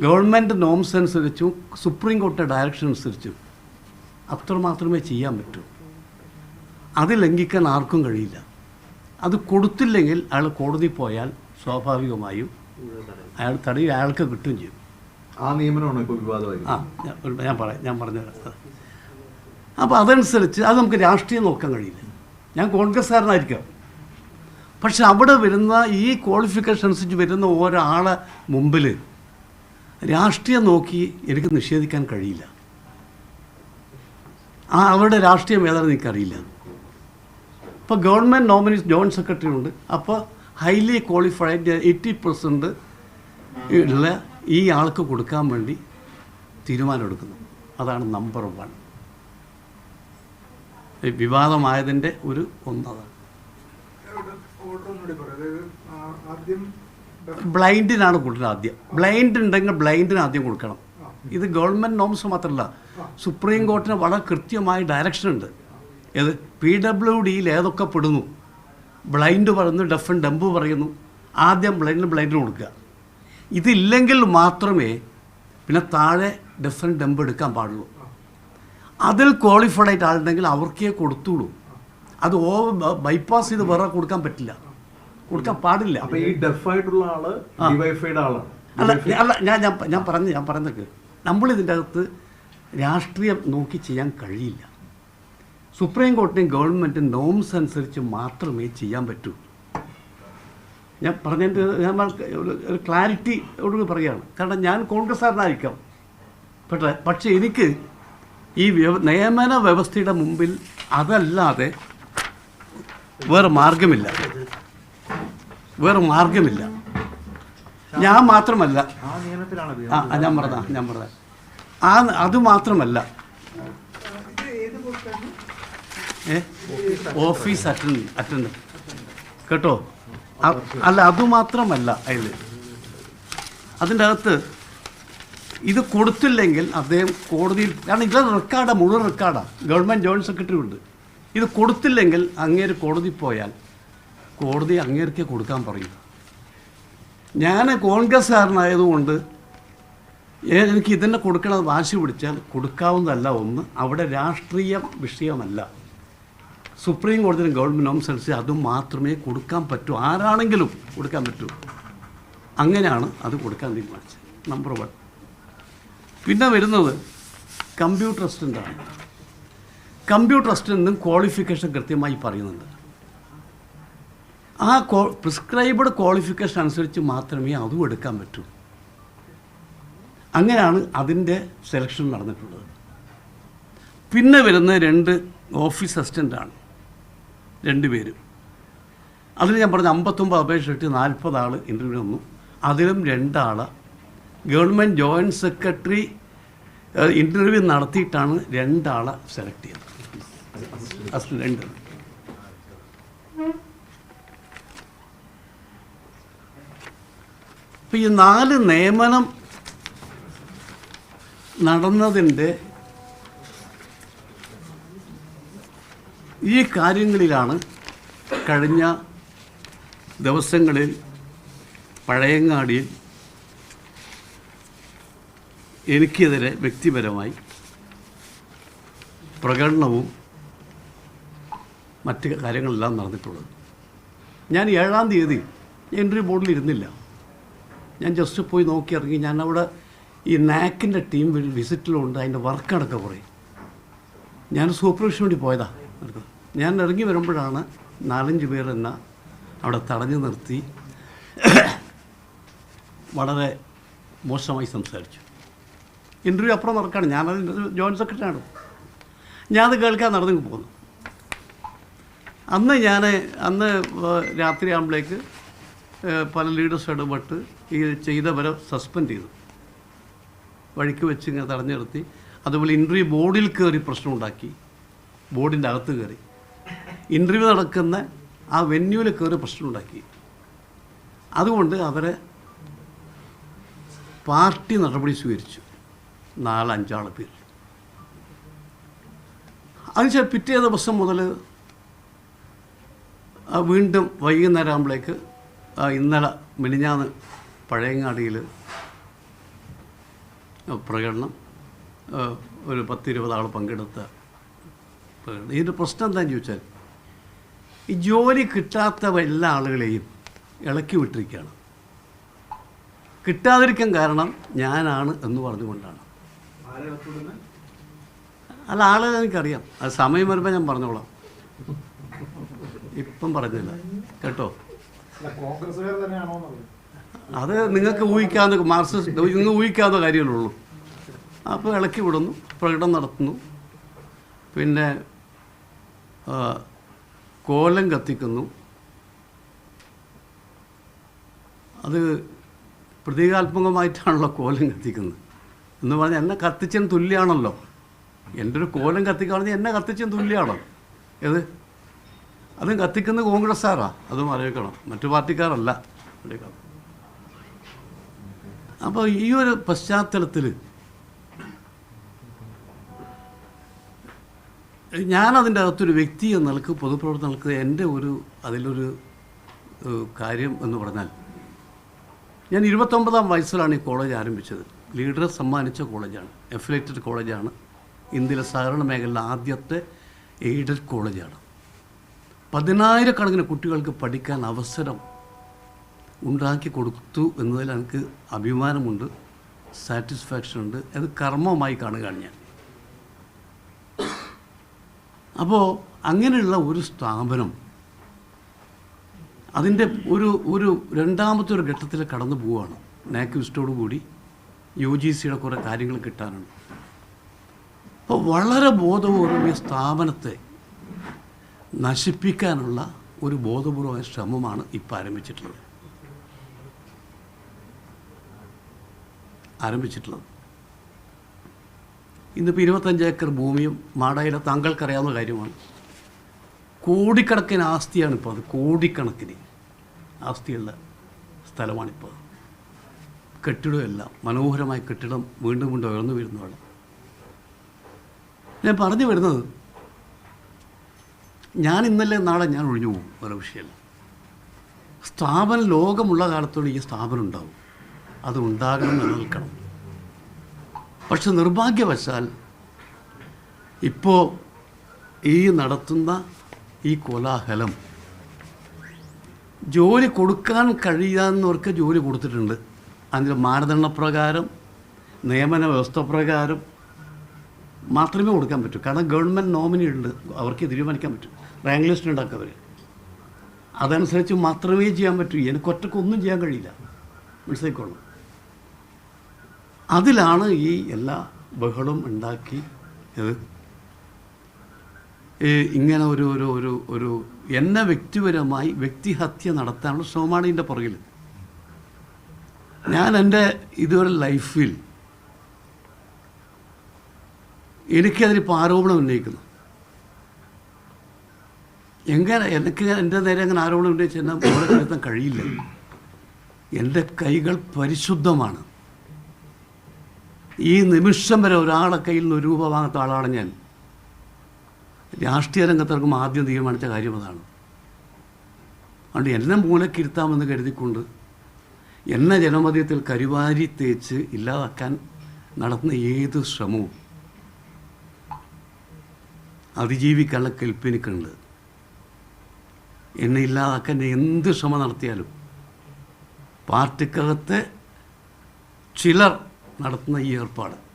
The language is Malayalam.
ഗവൺമെന്റ് നോംസ് അനുസരിച്ചും സുപ്രീം കോർട്ടിന്റെ ഡയറക്ഷൻ അനുസരിച്ചും അത്ര മാത്രമേ ചെയ്യാൻ പറ്റൂ. അത് ലംഘിക്കാൻ ആർക്കും കഴിയില്ല. അത് കൊടുത്തില്ലെങ്കിൽ അയാൾ കോടതി പോയാൽ സ്വാഭാവികമായും അയാൾ തടയും അയാൾക്ക് കിട്ടുകയും ചെയ്യും. ആ നിയമനമാണ് ഇപ്പോൾ വിവാദമായി ആ ഞാൻ പറയാം ഞാൻ പറഞ്ഞുതരാം. അപ്പോൾ അതനുസരിച്ച് അത് നമുക്ക് രാഷ്ട്രീയം നോക്കാൻ കഴിയില്ല. ഞാൻ കോൺഗ്രസ്സുകാരനായിരിക്കാം. പക്ഷെ അവിടെ വരുന്ന ഈ ക്വാളിഫിക്കേഷൻ അനുസരിച്ച് വരുന്ന ഒരാളെ മുമ്പിൽ രാഷ്ട്രീയം നോക്കി എനിക്ക് നിഷേധിക്കാൻ കഴിയില്ല. ആ അവരുടെ രാഷ്ട്രീയം ഏതാണെന്ന് എനിക്കറിയില്ല. ഇപ്പോൾ ഗവൺമെന്റ് നോമിനി ജോയിന്റ് സെക്രട്ടറി ഉണ്ട്. അപ്പോൾ ഹൈലി ക്വാളിഫൈഡ് എയ്റ്റി പെർസെന്റ് ഉള്ള ഈ ആൾക്ക് കൊടുക്കാൻ വേണ്ടി തീരുമാനമെടുക്കുന്നു അതാണ് നമ്പർ വൺ. വിവാദമായതിന്റെ ഒരു ഒന്നതാണ് ആദ്യം ബ്ലൈൻഡിനാണ് കൊടുക്കുന്നത് ആദ്യം. ബ്ലൈൻഡ് ഉണ്ടെങ്കിൽ ബ്ലൈൻഡിന് ആദ്യം കൊടുക്കണം. ഇത് ഗവൺമെന്റ് നോംസ് മാത്രമല്ല സുപ്രീം കോർട്ടിന് വളരെ കൃത്യമായ ഡയറക്ഷൻ ഉണ്ട്. ഏത്? പി ഡബ്ല്യു ഡിയിൽ ഏതൊക്കെ പെടുന്നു? ബ്ലൈൻഡ് പറയുന്നു ഡെഫൻ ആൻഡ് പറയുന്നു. ആദ്യം ബ്ലൈൻഡിന് ബ്ലൈൻഡിന് കൊടുക്കുക. ഇതില്ലെങ്കിൽ മാത്രമേ പിന്നെ താഴെ ഡെഫൻ ഡംബ് എടുക്കാൻ പാടുള്ളൂ. അതിൽ ക്വാളിഫൈഡ് ആയിട്ട് ആളുണ്ടെങ്കിൽ അവർക്കേ കൊടുത്തുള്ളൂ. അത് ഓ ബൈപ്പാസ് ചെയ്ത് വേറെ കൊടുക്കാൻ പറ്റില്ല. കൊടുക്കാൻ പാടില്ല. അപ്പൊ ഈ ഡെഫ് ആയിട്ടുള്ള ആൾ ഡിവൈഫൈഡ് ആളാണ്. അല്ല അല്ല ഞാൻ ഞാൻ ഞാൻ പറഞ്ഞു ഞാൻ പറഞ്ഞത് നമ്മൾ ഇതിന്റെ അകത്ത് രാഷ്ട്രീയം നോക്കി ചെയ്യാൻ കഴിയില്ല. സുപ്രീം കോടതിയും ഗവൺമെന്റും നോംസ് അനുസരിച്ച് മാത്രമേ ചെയ്യാൻ പറ്റൂ. ഞാൻ പറഞ്ഞതിന്റെ ഞാൻ ഒരു ക്ലാരിറ്റി ഒടുവ് പറയുകയാണ്. കാരണം ഞാൻ കോൺഗ്രസ്സുകാരനായിരിക്കാം. പക്ഷേ പക്ഷേ എനിക്ക് ഈ നിയമന വ്യവസ്ഥയുടെ മുമ്പിൽ അതല്ലാതെ വേറെ മാർഗമില്ല വേറെ മാർഗമില്ല ഞാൻ മാത്രമല്ല. ആ ഞാൻ പറഞ്ഞ ഞാൻ പറഞ്ഞ ആ അത് മാത്രമല്ല. Office attend attend. കേട്ടോ? അല്ല അതുമാത്രമല്ല അതിൽ അതിന്റെ അകത്ത് ഇത് കൊടുത്തില്ലെങ്കിൽ അദ്ദേഹം കോടതിയിൽ കാരണം ഇതിലെ റെക്കോർഡാണ് മുഴുവൻ റെക്കോർഡാണ് ഗവൺമെന്റ് ജോയിന്റ് സെക്രട്ടറി ഉണ്ട്. ഇത് കൊടുത്തില്ലെങ്കിൽ അങ്ങേര് കോടതി പോയാൽ കോടതി അങ്ങേർക്ക് കൊടുക്കാൻ പറയും. ഞാൻ കോൺഗ്രസ്സുകാരനായതുകൊണ്ട് എനിക്ക് ഇതിനെ കൊടുക്കണത് വാശി പിടിച്ചാൽ കൊടുക്കാവുന്നതല്ല ഒന്ന്. അവിടെ രാഷ്ട്രീയ വിഷയമല്ല. സുപ്രീം കോടതിയിലും ഗവൺമെന്റ് നോംസ് അനുസരിച്ച് അത് മാത്രമേ കൊടുക്കാൻ പറ്റൂ. ആരാണെങ്കിലും കൊടുക്കാൻ പറ്റൂ. അങ്ങനെയാണ് അത് കൊടുക്കാൻ തീരുമാനിച്ചത്. നമ്പർ വൺ പിന്നെ വരുന്നത് കമ്പ്യൂട്ടർ അസിസ്റ്റന്റാണ് കമ്പ്യൂട്ടർ അസിസ്റ്റന്റും ക്വാളിഫിക്കേഷൻ കൃത്യമായി പറയുന്നുണ്ട്. ആ കോ പ്രിസ്ക്രൈബ്ഡ് ക്വാളിഫിക്കേഷൻ അനുസരിച്ച് മാത്രമേ അതും എടുക്കാൻ പറ്റൂ. അങ്ങനെയാണ് അതിന്റെ സെലക്ഷൻ നടന്നിട്ടുള്ളത്. പിന്നെ വരുന്ന രണ്ട് ഓഫീസ് അസിസ്റ്റന്റാണ് രണ്ട് പേര്. അതിൽ ഞാൻ പറഞ്ഞ അമ്പത്തൊമ്പത് അപേക്ഷ ഇട്ട് നാൽപ്പത് ആൾ ഇന്റർവ്യൂ വന്നു. അതിലും രണ്ടാൾ ഗവൺമെന്റ് ജോയിന്റ് സെക്രട്ടറി ഇന്റർവ്യൂ നടത്തിയിട്ടാണ് രണ്ടാളെ സെലക്ട് ചെയ്തത്. അസിസ്റ്റന്റ് ഇപ്പം ഈ നാല് നിയമനം നടന്നതിന്റെ ഈ കാര്യങ്ങളിലാണ് കഴിഞ്ഞ ദിവസങ്ങളിൽ പഴയങ്ങാടിയിൽ എനിക്കെതിരെ വ്യക്തിപരമായി പ്രകടനവും മറ്റ് കാര്യങ്ങളെല്ലാം നടന്നിട്ടുള്ളത്. ഞാൻ ഏഴാം തീയതി എൻട്രി ബോർഡിൽ ഇരുന്നില്ല. ഞാൻ ജസ്റ്റ് പോയി നോക്കി ഇറങ്ങി ഞാൻ അവിടെ ഈ നാക്കിന്റെ ടീം വിസിറ്റിലുണ്ട് അതിന്റെ വർക്ക് കുറേ. ഞാൻ സൂപ്പർവിഷൻ വേണ്ടി പോയതാ. ഞാൻ ഇറങ്ങി വരുമ്പോഴാണ് നാലഞ്ച് പേർ എന്നെ അവിടെ തടഞ്ഞു നിർത്തി. വളരെ മോശമായി സംസാരിച്ചു. ഇന്റർവ്യൂ അപ്പുറം നടക്കുകയാണ് ഞാനത് ജോയിന്റ് സെക്രട്ടറിയാണ് ഞാനത് കേൾക്കാൻ നടന്നു പോകുന്നു അന്ന് ഞാൻ അന്ന് രാത്രി ആകുമ്പോഴേക്ക് പല ലീഡേഴ്സ് ഇടപെട്ട് ഈ ചെയ്തവരെ സസ്പെൻഡ് ചെയ്തു. വഴിക്ക് വെച്ച് ഇങ്ങനെ തടഞ്ഞു നിർത്തി. അതുപോലെ ഇന്റർവ്യൂ ബോർഡിൽ കയറി പ്രശ്നമുണ്ടാക്കി ബോർഡിന്റെ അകത്ത് കയറി ഇന്റർവ്യൂ നടക്കുന്ന ആ വെന്യൂവിൽ കയറി പ്രശ്നമുണ്ടാക്കി അതുകൊണ്ട് അവരെ പാർട്ടി നടപടി സ്വീകരിച്ചു. നാലഞ്ചാൾ പേര്. അതിനുശേഷം പിറ്റേ ദിവസം മുതൽ വീണ്ടും വൈകുന്നേരം ആകുമ്പോഴേക്ക് ഇന്നലെ മിനിഞ്ഞാന്ന് പഴയങ്ങാടിയിൽ പ്രകടനം ഒരു പത്തിരുപത് ആൾ പങ്കെടുത്ത പ്രകടനം. ഇതിന്റെ പ്രശ്നം എന്താണെന്ന് ചോദിച്ചാൽ ഈ ജോലി കിട്ടാത്ത എല്ലാ ആളുകളെയും ഇളക്കി വിട്ടിരിക്കുകയാണ്. കിട്ടാതിരിക്കാൻ കാരണം ഞാനാണ് എന്ന് പറഞ്ഞുകൊണ്ടാണ്? അല്ല ആളെ എനിക്കറിയാം. അത് സമയം വരുമ്പോൾ ഞാൻ പറഞ്ഞോളാം. ഇപ്പം പറഞ്ഞില്ല. കേട്ടോ? അത് നിങ്ങൾക്ക് ഊഹിക്കാവുന്ന മാർക്സിസ്റ്റ് നിങ്ങൾ ഊഹിക്കാവുന്ന കാര്യങ്ങളുള്ളൂ അപ്പോൾ ഇളക്കി വിടുന്നു പ്രകടനം നടത്തുന്നു. പിന്നെ കോലം കത്തിക്കുന്നു. അത് പ്രതീകാത്മകമായിട്ടാണല്ലോ കോലം കത്തിക്കുന്നത്. എന്ന് പറഞ്ഞാൽ എന്നെ കത്തിച്ചതിന് തുല്യമാണല്ലോ എന്റെ ഒരു കോലം കത്തിക്കുകയാണെങ്കിൽ എന്നെ കത്തിച്ചതിന് തുല്യമാണോ ഏത്? അതും കത്തിക്കുന്നത് കോൺഗ്രസ്സുകാരാ അതും അറിയിക്കണം. മറ്റു പാർട്ടിക്കാരല്ല. അറിയിക്കണം അപ്പോൾ ഈ ഒരു പശ്ചാത്തലത്തിൽ ഞാനതിന്റെ അകത്തൊരു വ്യക്തി എന്ന നിലയ്ക്ക് പൊതുപ്രവർത്തനങ്ങൾക്ക് എന്റെ ഒരു അതിലൊരു കാര്യം എന്ന് പറഞ്ഞാൽ ഞാൻ ഇരുപത്തൊമ്പതാം വയസ്സിലാണ് ഈ കോളേജ് ആരംഭിച്ചത്. ലീഡർ സമ്മാനിച്ച കോളേജാണ്. എഫിലേറ്റഡ് കോളേജാണ്. ഇന്ത്യയിലെ സഹകരണ മേഖലയിലെ ആദ്യത്തെ എയ്ഡഡ് കോളേജാണ്. പതിനായിരക്കണക്കിന് കുട്ടികൾക്ക് പഠിക്കാൻ അവസരം ഉണ്ടാക്കി കൊടുത്തു എന്നതിൽ എനിക്ക് അഭിമാനമുണ്ട് സാറ്റിസ്ഫാക്ഷൻ ഉണ്ട്. അത് കർമ്മമായി കാണുകയാണ് ഞാൻ. അപ്പോൾ അങ്ങനെയുള്ള ഒരു സ്ഥാപനം അതിന്റെ ഒരു ഒരു രണ്ടാമത്തെ ഒരു ഘട്ടത്തിൽ കടന്നു പോവുകയാണ്. നാക്വിസ്റ്റോടു കൂടി യു ജി സിയുടെ കുറേ കാര്യങ്ങൾ കിട്ടാനുണ്ട്. അപ്പോൾ വളരെ ബോധപൂർവം ഈ സ്ഥാപനത്തെ നശിപ്പിക്കാനുള്ള ഒരു ബോധപൂർവമായ ശ്രമമാണ് ഇപ്പോൾ ആരംഭിച്ചിട്ടുള്ളത്. ആരംഭിച്ചിട്ടുള്ളത്. ഇന്നിപ്പോൾ ഇരുപത്തഞ്ച് ഏക്കർ ഭൂമിയും മാടായിലെ താങ്കൾക്കറിയാവുന്ന കാര്യമാണ്. കോടിക്കണക്കിന് ആസ്തിയാണ് ഇപ്പോൾ അത് കോടിക്കണക്കിന് ആസ്തിയുള്ള സ്ഥലമാണിപ്പോൾ കെട്ടിടമെല്ലാം മനോഹരമായ കെട്ടിടം വീണ്ടും വീണ്ടും ഉയർന്നു വരുന്നതാണ്. ഞാൻ പറഞ്ഞു വരുന്നത് ഞാൻ ഇന്നലെ നാളെ ഞാൻ ഒഴിഞ്ഞു പോകും. വേറെ വിഷയമല്ല. സ്ഥാപനം ലോകമുള്ള കാലത്തോടെ ഈ സ്ഥാപനം ഉണ്ടാവും. അത് ഉണ്ടാകണം നിലനിൽക്കണം പക്ഷെ നിർഭാഗ്യവശാൽ ഇപ്പോൾ ഈ നടത്തുന്ന ഈ കോലാഹലം ജോലി കൊടുക്കാൻ കഴിയാവുന്നവർക്ക് ജോലി കൊടുത്തിട്ടുണ്ട്. അതിന്റെ മാനദണ്ഡപ്രകാരം നിയമന വ്യവസ്ഥ പ്രകാരം മാത്രമേ കൊടുക്കാൻ പറ്റൂ. കാരണം ഗവൺമെന്റ് നോമിനി ഉണ്ട് അവർക്ക് തീരുമാനിക്കാൻ പറ്റും. റാങ്ക് ലിസ്റ്റ് ഉണ്ടാക്കവർ. അതനുസരിച്ച് മാത്രമേ ചെയ്യാൻ പറ്റൂ. എനിക്ക് ഒറ്റക്കൊന്നും ചെയ്യാൻ കഴിയില്ല. മനസ്സിലായിക്കോളൂ അതിലാണ് ഈ എല്ലാ ബഹളം ഉണ്ടാക്കി ഇത്. ഇങ്ങനെ ഒരു ഒരു ഒരു ഒരു എന്നെ വ്യക്തിപരമായി വ്യക്തിഹത്യ നടത്താനുള്ള ശ്രമമാണ് ഇതിന്റെ പുറകിൽ ഞാൻ എന്റെ ഇതുവരെ ലൈഫിൽ എനിക്കതിനിപ്പോൾ ആരോപണം ഉന്നയിക്കുന്നു. എങ്ങനെ എനിക്ക് എന്റെ നേരെ അങ്ങനെ ആരോടും ഉണ്ടെന്ന് ചെന്നാൽ മോളെ കടത്താൻ കഴിയില്ല. എന്റെ കൈകൾ പരിശുദ്ധമാണ്. ഈ നിമിഷം വരെ ഒരാളെ കയ്യിൽ നിന്ന് ഒരു രൂപ വാങ്ങാത്ത ആളാണ് ഞാൻ. രാഷ്ട്രീയ രംഗത്തിറക്കും ആദ്യം തീരുമാനിച്ച കാര്യം അതാണ്. അതുകൊണ്ട് എന്നെ മൂലക്കിരുത്താമെന്ന് കരുതിക്കൊണ്ട് എന്നെ ജനമധ്യത്തിൽ കരുവാരി തേച്ച് ഇല്ലാതാക്കാൻ നടത്തുന്ന ഏത് ശ്രമവും അതിജീവിക്കാനുള്ള കെൽപ്പെനിക്കുണ്ട്. എന്നെ ഇല്ലാതാക്കാൻ എന്ത് ശ്രമം നടത്തിയാലും പാർട്ടിക്കകത്ത് ചിലർ നടത്തുന്ന ഈ ഏർപ്പാട്